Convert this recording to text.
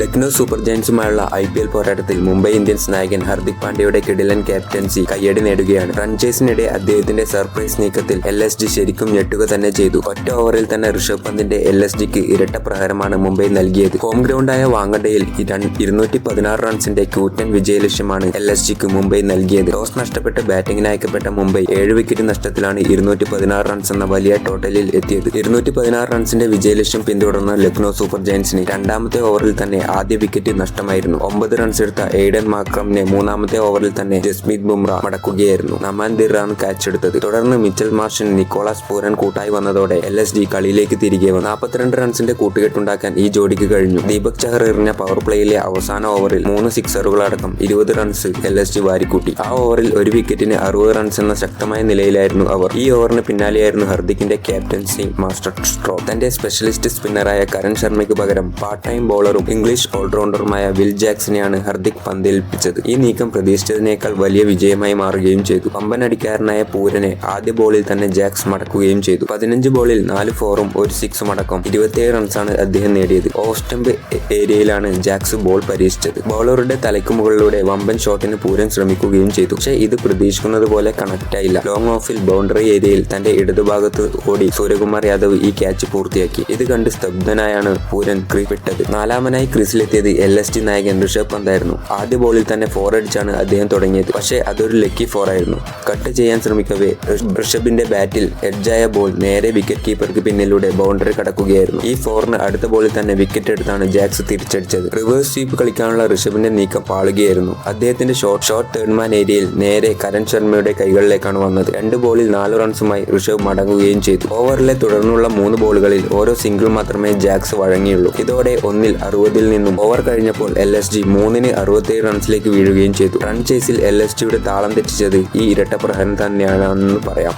Lucknow super ജയൻസുമായുള്ള I P L പോരാട്ടത്തിൽ Mumbai Indians നായകൻ ഹർദിക് പാണ്ഡ്യയുടെ കിടിലൻ ക്യാപ്റ്റൻസി കയ്യടി നേടുകയാണ്. റൺചേസിനിടെ അദ്ദേഹത്തിന്റെ സർപ്രൈസ് നീക്കത്തിൽ എൽ എസ് ഡി ശരിക്കും ഞെട്ടുക തന്നെ ചെയ്തു. ഒറ്റ ഓവറിൽ തന്നെ ഋഷഭ് പന്തിന്റെ എൽ എസ് ഡിക്ക് ഇരട്ട പ്രഹരമാണ് മുംബൈ നൽകിയത്. ഹോം ഗ്രൗണ്ടായ വാങ്കഡയിൽ ഇരുന്നൂറ്റി പതിനാറ് റൺസിന്റെ ക്യൂറ്റൻ വിജയലക്ഷ്യമാണ് എൽ എസ് ജിക്ക് മുംബൈ നൽകിയത്. ടോസ് നഷ്ടപ്പെട്ട് ബാറ്റിംഗിന് അയക്കപ്പെട്ട മുംബൈ ഏഴ് വിക്കറ്റ് നഷ്ടത്തിലാണ് ഇരുന്നൂറ്റി പതിനാറ് റൺസ് എന്ന വലിയ ടോട്ടലിൽ എത്തിയത്. ഇരുന്നൂറ്റി പതിനാറ് റൺസിന്റെ വിജയലക്ഷ്യം പിന്തുടർന്ന ലക്നൗ സൂപ്പർ ജയൻസിന് രണ്ടാമത്തെ ഓവറിൽ തന്നെ ആദ്യ വിക്കറ്റ് നഷ്ടമായിരുന്നു. ഒമ്പത് റൺസ് എടുത്ത എയ്ഡൻ മാക്രമിനെ മൂന്നാമത്തെ ഓവറിൽ തന്നെ ജസ്മീത് ബുംറ മടക്കുകയായിരുന്നു. നമാൻ ദിറാണ് ക്യാച്ച് എടുത്തത്. തുടർന്ന് മിച്ചൽ മാർഷൻ നിക്കോളാസ് പൂരൻ കൂട്ടായി വന്നതോടെ എൽ എസ് ഡി കളിയിലേക്ക് തിരികെ വന്നു. നാൽപ്പത്തിരണ്ട് റൺസിന്റെ കൂട്ടുകെട്ടുണ്ടാക്കാൻ ഈ ജോഡിക്ക് കഴിഞ്ഞു. ദീപക് ചഹർ എറിഞ്ഞ പവർ പ്ലേയിലെ അവസാന ഓവറിൽ മൂന്ന് സിക്സറുകളടക്കം ഇരുപത് റൺസ് എൽ എസ് ഡി വാരിക്കൂട്ടി. ആ ഓവറിൽ ഒരു വിക്കറ്റിന് അറുപത് റൺസ് എന്ന ശക്തമായ നിലയിലായിരുന്നു അവർ. ഈ ഓവറിന് പിന്നാലെയായിരുന്നു ഹർദിക്കിന്റെ ക്യാപ്റ്റൻസി മാസ്റ്റർ സ്ട്രോ തന്റെ സ്പെഷ്യലിസ്റ്റ് സ്പിന്നറായ കരൺ ശർമ്മയ്ക്ക് പകരം പാർട്ട് ടൈം ബോളറും ഇംഗ്ലീഷ് ഓൾറൗണ്ടറുമായ വിൽ ജാക്സനെയാണ് ഹർദിക് പന്തേൽപ്പിച്ചത് ഈ നീക്കം പ്രതീക്ഷിച്ചതിനേക്കാൾ വലിയ വിജയമായി മാറുകയും ചെയ്തു. പമ്പനടിക്കാരനായ പൂരനെ ആദ്യ ബോളിൽ തന്നെ ജാക്സ് മടക്കുകയും ചെയ്തു. പതിനഞ്ച് ബോളിൽ നാല് ഫോറും ഒരു സിക്സും അടക്കം ഇരുപത്തിയേഴ് റൺസാണ് അദ്ദേഹം നേടിയത്. ഓസ്റ്റംബ് ഏരിയയിലാണ് ജാക്സ് ബോൾ പരീക്ഷിച്ചത്. ബോളറുടെ തലയ്ക്ക് മുകളിലൂടെ വമ്പൻ ഷോട്ടിന് പൂരൻ ശ്രമിക്കുകയും ചെയ്തു. പക്ഷേ ഇത് പ്രതീക്ഷിക്കുന്നത് പോലെ കണക്റ്റായില്ല ലോങ് ഓഫിൽ ബൗണ്ടറി ഏരിയയിൽ തന്റെ ഇടതുഭാഗത്ത് ഓടി സൂര്യകുമാർ യാദവ് ഈ ക്യാച്ച് പൂർത്തിയാക്കി. ഇത് കണ്ട് സ്തബ്ധനായാണ് പൂരൻ ക്രീപ്പിട്ടത് നാലാമനായി ക്രീസിലെത്തിയത് എൽ എസ് ടി നായകൻ ഋഷഭ് പന്തായിരുന്നു ആദ്യ ബോളിൽ തന്നെ ഫോർ അടിച്ചാണ് അദ്ദേഹം തുടങ്ങിയത്. പക്ഷേ അതൊരു ലക്കി ഫോർ ആയിരുന്നു. കട്ട് ചെയ്യാൻ ശ്രമിക്കവേ ഋഷ്- ഋഷഭിന്റെ ബാറ്റിൽ എഡ്ജായ ബോൾ നേരെ വിക്കറ്റ് കീപ്പർക്ക് പിന്നിലൂടെ ബൗണ്ടറി കടക്കുകയായിരുന്നു. ഈ ഫോറിന് അടുത്ത ബോളിൽ തന്നെ വിക്കറ്റ് എടുത്താണ് ജാക്സ് തിരിച്ചടിച്ചത്. റിവേഴ്സ് സ്വീപ്പ് കളിക്കാനുള്ള ഋഷഭിന്റെ നീക്കം പാളുകയായിരുന്നു. അദ്ദേഹത്തിന്റെ ഷോർട്ട് ഷോട്ട് തേർഡ് മാൻ ഏരിയയിൽ നേരെ കരൺ ശർമ്മയുടെ കൈകളിലേക്കാണ് വന്നത്. രണ്ട് ബോളിൽ നാല് റൺസുമായി ഋഷഭ് മടങ്ങുകയും ചെയ്തു. ഓവറിലെ തുടർന്നുള്ള മൂന്ന് ബോളുകളിൽ ഓരോ സിംഗിൾ മാത്രമേ ജാക്സ് വഴങ്ങിയുള്ളൂ. ഇതോടെ ഒന്നിൽ അറുപതിൽ നിന്നും ഓവർ കഴിഞ്ഞപ്പോൾ എൽ എസ് ജി മൂന്നിന് അറുപത്തിയേഴ് റൺസിലേക്ക് വീഴുകയും ചെയ്തു. റൺ ചേസിൽ എൽ എസ് ജിയുടെ താളം തെറ്റിച്ചത് ഈ ഇരട്ട പ്രഹരം തന്നെയാണെന്ന് പറയാം.